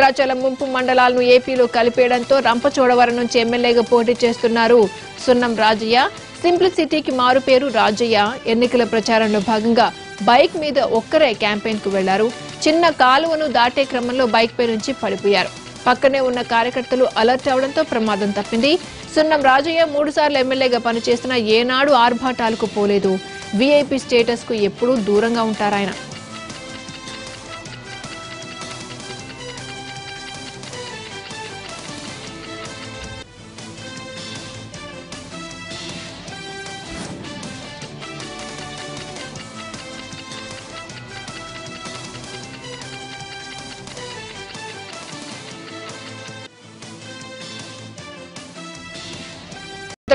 భద్రాచలం ముంపు మండలాలను ఏపీలో కలిపేయడంతో రంపచోడవరం నుంచి ఎమ్మెల్యేగా పోటీ చేస్తున్నారు సున్నం రాజయ్య. సింప్లిసిటీకి మారు పేరు రాజయ్య. ఎన్నికల ప్రచారంలో భాగంగా బైక్ మీద ఒక్కరే క్యాంపెయిన్కు వెళ్ళారు. చిన్న కాలువను దాటే క్రమంలో బైక్ పై నుంచి పడిపోయారు. పక్కనే ఉన్న కార్యకర్తలు అలర్ట్ అవడంతో ప్రమాదం తప్పింది. సున్నం రాజయ్య మూడు సార్లు ఎమ్మెల్యేగా పనిచేస్తున్న ఏనాడు ఆర్భాటాలకు పోలేదు. వీఐపీ స్టేటస్కు ఎప్పుడూ దూరంగా ఉంటారాయన.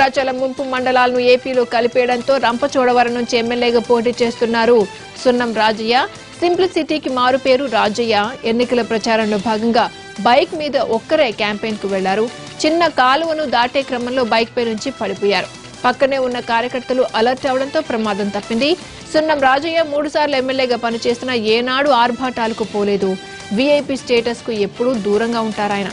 భద్రాచలం ముంపు మండలాలను ఏపీలో కలిపేయడంతో రంపచోడవరం నుంచి ఎమ్మెల్యేగా పోటీ చేస్తున్నారు సున్నం రాజయ్య. సింప్లిసిటీకి మారు పేరు రాజయ్య. ఎన్నికల ప్రచారంలో భాగంగా బైక్ మీద ఒక్కరే క్యాంపెయిన్కు వెళ్ళారు. చిన్న కాలువను దాటే క్రమంలో బైక్ పై నుంచి పడిపోయారు. పక్కనే ఉన్న కార్యకర్తలు అలర్ట్ అవడంతో ప్రమాదం తప్పింది. సున్నం రాజయ్య మూడు సార్లు ఎమ్మెల్యేగా పనిచేస్తున్న ఏనాడు ఆర్భాటాలకు పోలేదు. వీఐపీ స్టేటస్కు ఎప్పుడూ దూరంగా ఉంటారాయన.